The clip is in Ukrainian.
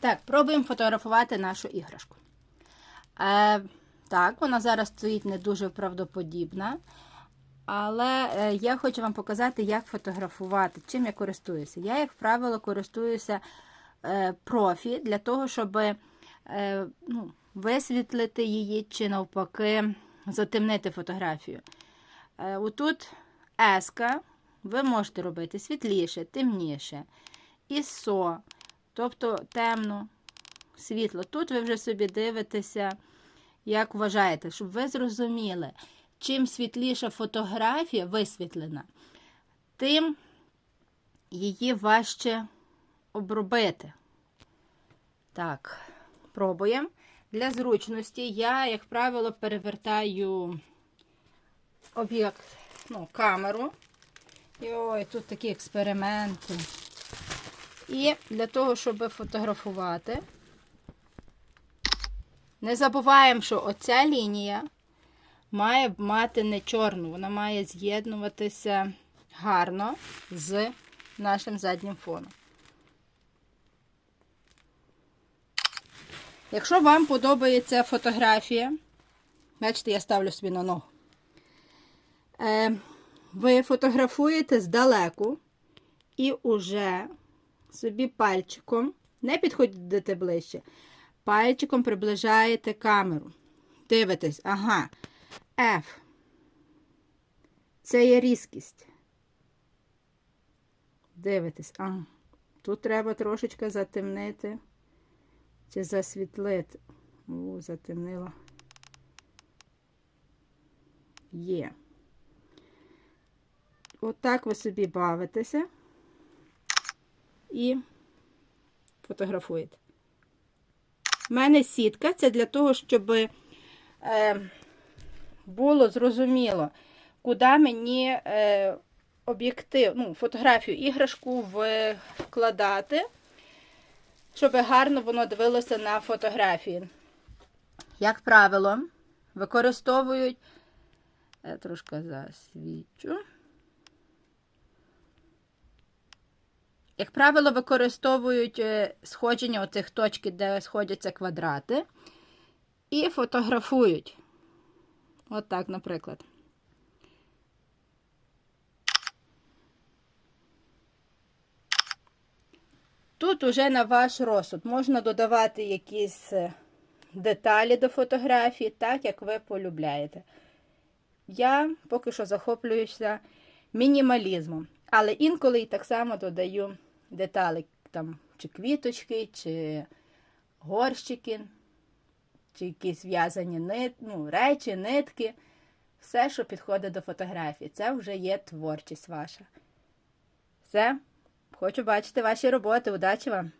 Так, пробуємо фотографувати нашу іграшку. Е, так, вона зараз стоїть не дуже правдоподібна. Але е, я хочу вам показати, як фотографувати, чим я користуюся. Я, як правило, користуюся е, профі для того, щоб е, ну, висвітлити її чи навпаки затемнити фотографію. Отут еска, ви можете робити світліше, темніше. ISO, тобто темно, світло. Тут ви вже собі дивитеся, як вважаєте, щоб ви зрозуміли, чим світліша фотографія висвітлена, тим її важче обробити. Так, пробуємо. Для зручності я, як правило, перевертаю об'єкт, ну, камеру. І ой, тут такі експерименти. І для того, щоб фотографувати, не забуваємо, що оця лінія має мати не чорну, вона має з'єднуватися гарно з нашим заднім фоном. Якщо вам подобається фотографія, бачите, я ставлю собі на ногу. Е, ви фотографуєте здалеку і уже собі пальчиком, не підходите ближче, пальчиком приближаєте камеру. Дивитесь, ага, F. Це є різкість. Дивитесь, ага. Тут треба трошечки затемнити чи засвітлити. О, затемнила. Є. Отак ви собі бавитеся і фотографуєте. У мене сітка це для того, щоб е, було зрозуміло, куди мені е, об'єктив, ну, фотографію, іграшку вкладати, щоб гарно воно дивилося на фотографії. Як правило, використовують, я трошки засвічу. Як правило, використовують е, сходження оцих точки, де сходяться квадрати, і фотографують. От так, наприклад. Тут уже на ваш розсуд можна додавати якісь е, деталі до фотографії, так як ви полюбляєте. Я поки що захоплююся мінімалізмом, але інколи і так само додаю деталі, там, чи квіточки, чи горщики, чи якісь в'язані нит, ну, речі, нитки. Все, що підходить до фотографії. Це вже є творчість ваша. Все. Хочу бачити ваші роботи. Удачі вам!